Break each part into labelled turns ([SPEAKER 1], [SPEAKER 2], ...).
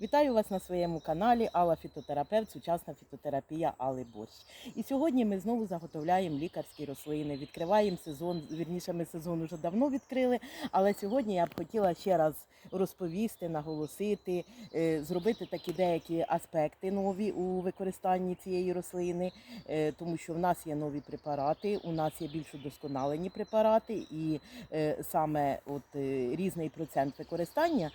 [SPEAKER 1] Вітаю вас на своєму каналі Алла Фітотерапевт, сучасна фітотерапія Алли Борщ. І сьогодні ми знову заготовляємо лікарські рослини, відкриваємо сезон. Вірніше, ми сезон вже давно відкрили, але сьогодні я б хотіла ще раз розповісти, наголосити, е, зробити такі деякі аспекти нові у використанні цієї рослини, е, тому що в нас є нові препарати, у нас є більш удосконалені препарати, і е, саме от різний процент використання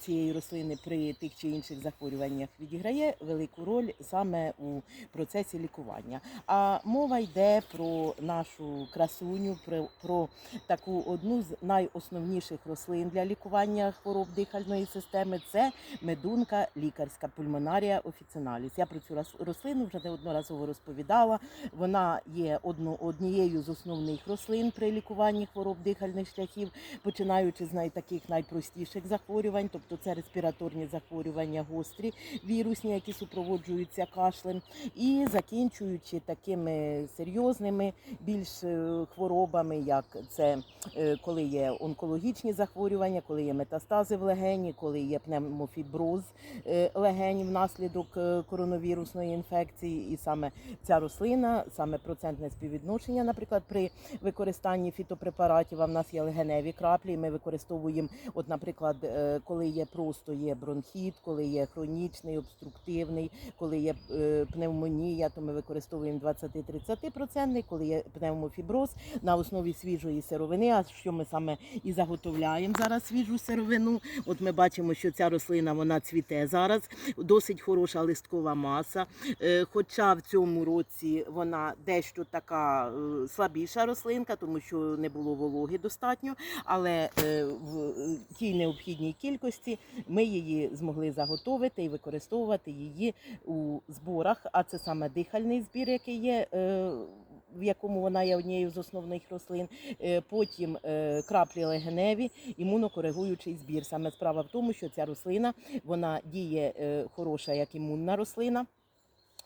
[SPEAKER 1] цієї рослини при тих чи інших захворюваннях відіграє велику роль саме у процесі лікування. А мова йде про нашу красуню, про, про таку одну з найосновніших рослин для лікування хвороб дихальної системи. Це медунка лікарська пульмонарія офіціналіс. Я про цю рос- рослину вже неодноразово розповідала. Вона є однією з основних рослин при лікуванні хвороб дихальних шляхів, починаючи з най, таких найпростіших захворювань, тобто це респіраторні захворювання гострі, вірусні, які супроводжуються кашлем, і закінчуючи такими серйозними більш е, хворобами, як це е, коли є онкологічні захворювання, коли є метастази в легені, коли є пневмофіброз е, легень внаслідок коронавірусної інфекції, і саме ця рослина, саме процентне співвідношення, наприклад, при використанні фітопрепаратів, а в нас є легеневі краплі. Ми використовуємо, от, наприклад, коли є просто є бронхіт, коли є хронічний, обструктивний, коли є е, пневмонія, то ми використовуємо 20-30%, коли є пневмофіброз на основі свіжої сировини. А що ми саме і заготовляємо зараз свіжу сировину? От ми бачимо, що ця рослина вона цвіте зараз, досить хороша листкова маса. Е, Хоча в цьому році вона дещо така е, слабіша рослинка, тому що не було вологи достатньо, але в тій необхідній кількості ми її змогли заготовити і використовувати її у зборах. А це саме дихальний збір, який є. е, В якому вона є однією з основних рослин, Е, потім е, краплі легеневі, імунокоригуючий збір. Саме справа в тому, що ця рослина вона діє хороша як імунна рослина.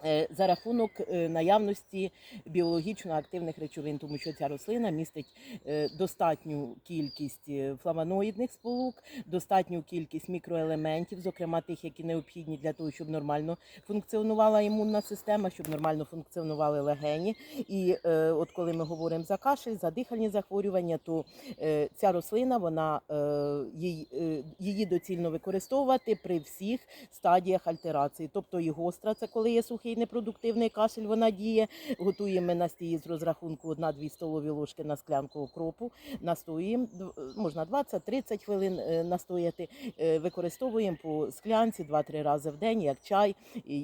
[SPEAKER 1] Е, За рахунок е, наявності біологічно активних речовин, тому що ця рослина містить е, достатню кількість флавоноїдних сполук, достатню кількість мікроелементів, зокрема тих, які необхідні для того, щоб нормально функціонувала імунна система, щоб нормально функціонували легені. І от коли ми говоримо за кашель, за дихальні захворювання, то ця рослина вона е, її доцільно використовувати при всіх стадіях альтерації. Тобто і гостра, це коли є сухий непродуктивний кашель, вона діє. Готуємо настії з розрахунку 1-2 столові ложки на склянку окропу. Настоюємо дв- можна 20-30 хвилин е, настояти. Е, Використовуємо по склянці 2-3 рази в день, як чай,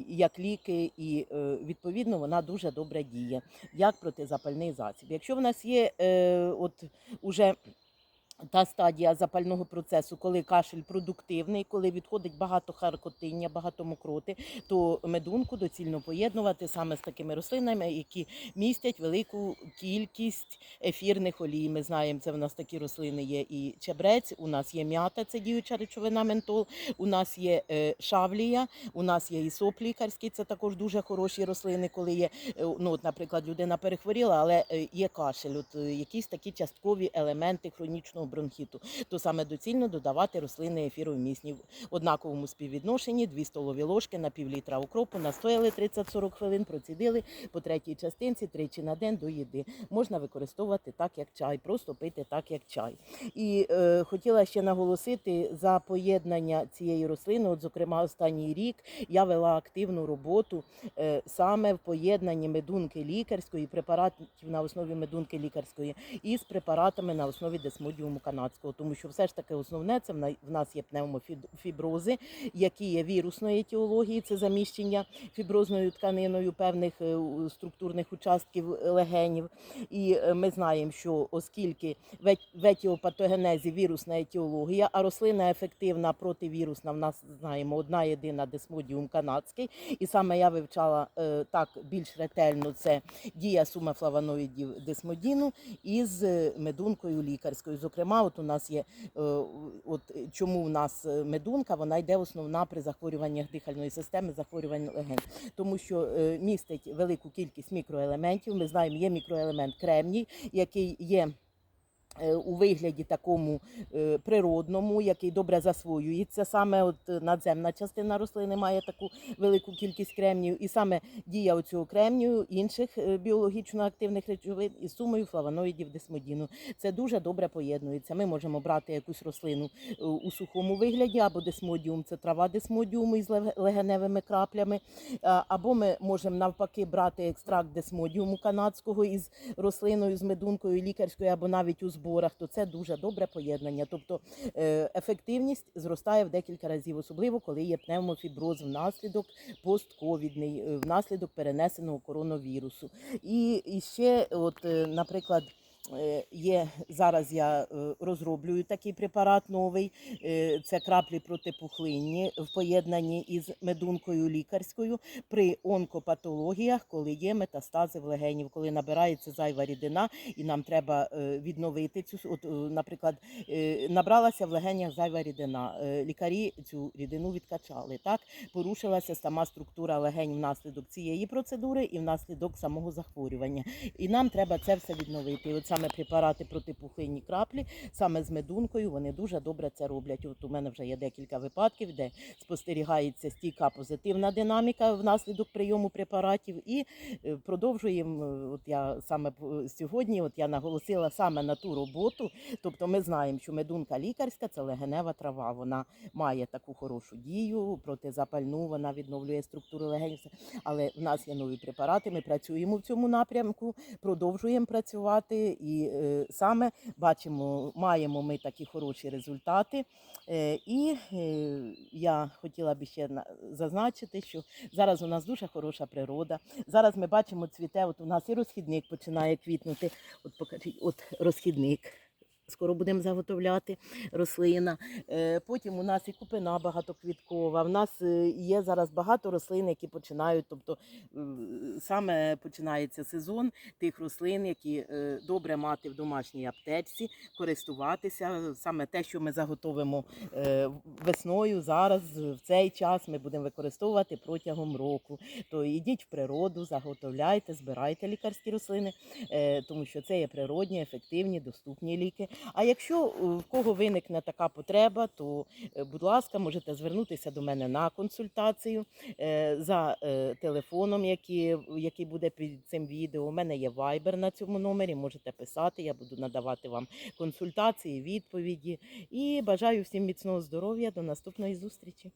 [SPEAKER 1] як ліки, і е, відповідно вона дуже добре діє як протизапальний засіб. Якщо в нас є от уже та стадія запального процесу, коли кашель продуктивний, коли відходить багато харкотиння, багато мокроти, то медунку доцільно поєднувати саме з такими рослинами, які містять велику кількість ефірних олій. Ми знаємо, це в нас такі рослини є і чебрець, у нас є м'ята, це діюча речовина ментол, у нас є е, шавлія, у нас є ісоп лікарський, це також дуже хороші рослини, коли є, е, ну, от, наприклад, людина перехворіла, але е, є кашель, от, якісь такі часткові елементи хронічного бронхіту, то саме доцільно додавати рослини ефіровмісні в однаковому співвідношенні 2 столові ложки на пів літра укропу, настояли 30-40 хвилин, процідили по третій частинці тричі на день до їди. Можна використовувати так, як чай, просто пити так, як чай. І е, хотіла ще наголосити за поєднання цієї рослини. От, зокрема, останній рік я вела активну роботу е, саме в поєднанні медунки лікарської, препаратів на основі медунки лікарської із препаратами на основі десмодіуму канадського, тому що все ж таки основне це в нас є пневмофібрози, які є вірусної етіології, це заміщення фіброзною тканиною певних е, структурних участків легенів. І е, ми знаємо, що оскільки в етіопатогенезі вірусна етіологія, а рослина ефективна противірусна, в нас знаємо одна єдина десмодіум канадський. І саме я вивчала е, так більш ретельно це дія сумафлавоноїдів десмодіну із е, медункою лікарською. Зокрема, от у нас є е, от чому у нас е, медунка, вона йде основна при захворюваннях дихальної системи, захворювань легень, тому що е, містить велику кількість мікроелементів. Ми знаємо, є мікроелемент кремній, який є е, у вигляді такому е, природному, який добре засвоюється. Саме от е, надземна частина рослини має таку велику кількість кремнію, і саме дія оцього кремнію інших е, біологічно активних речовин із сумою флавоноїдів десмодіну. Це дуже добре поєднується. Ми можемо брати якусь рослину е, у сухому вигляді, або десмодіум це трава десмодіуму із лег- легеневими краплями, або ми можемо навпаки брати екстракт десмодіуму канадського із рослиною, з медункою лікарською, або навіть у зборах, то це дуже добре поєднання. Тобто е, ефективність зростає в декілька разів, особливо коли є пневмофіброз внаслідок постковідний, е, внаслідок перенесеного коронавірусу. І, і ще, от, е, наприклад. Е, Є зараз я е, розроблюю такий препарат новий. е, Це краплі протипухлинні в поєднанні із медункою лікарською при онкопатологіях, коли є метастази в легенів, коли набирається зайва рідина, і нам треба відновити цю от, наприклад, набралася в легенях зайва рідина. Лікарі цю рідину відкачали. Так порушилася сама структура легень внаслідок цієї процедури і внаслідок самого захворювання. І нам треба це все відновити. Саме препарати протипухлинні краплі, саме з медункою, вони дуже добре це роблять. От у мене вже є декілька випадків, де спостерігається стійка позитивна динаміка внаслідок прийому препаратів. І е, продовжуємо. е, От я саме сьогодні, от я наголосила саме на ту роботу. Тобто, ми знаємо, що медунка лікарська це легенева трава. Вона має таку хорошу дію, протизапальну, вона відновлює структуру легенів. Але в нас є нові препарати. Ми працюємо в цьому напрямку, продовжуємо працювати і е, саме бачимо, маємо ми такі хороші результати. Е, і е, я хотіла би ще зазначити, що зараз у нас дуже хороша природа. Зараз ми бачимо цвіте. От у нас і розхідник починає квітнути. От покажіть, от розхідник. Скоро будемо заготовляти рослина. Е, Потім у нас і купина багатоквіткова. В нас е, є зараз багато рослин, які починають, тобто е, саме починається сезон тих рослин, які добре мати в домашній аптечці, користуватися. Саме те, що ми заготовимо весною, зараз в цей час ми будемо використовувати протягом року. То йдіть в природу, заготовляйте, збирайте лікарські рослини, тому що це є природні, ефективні, доступні ліки. А якщо е, в кого виникне така потреба, то, е, будь ласка, можете звернутися до мене на консультацію е, за телефоном, який буде під цим відео. У мене є вайбер на цьому номері. Можете писати, я буду надавати вам консультації, відповіді. І бажаю всім міцного здоров'я. До наступної зустрічі.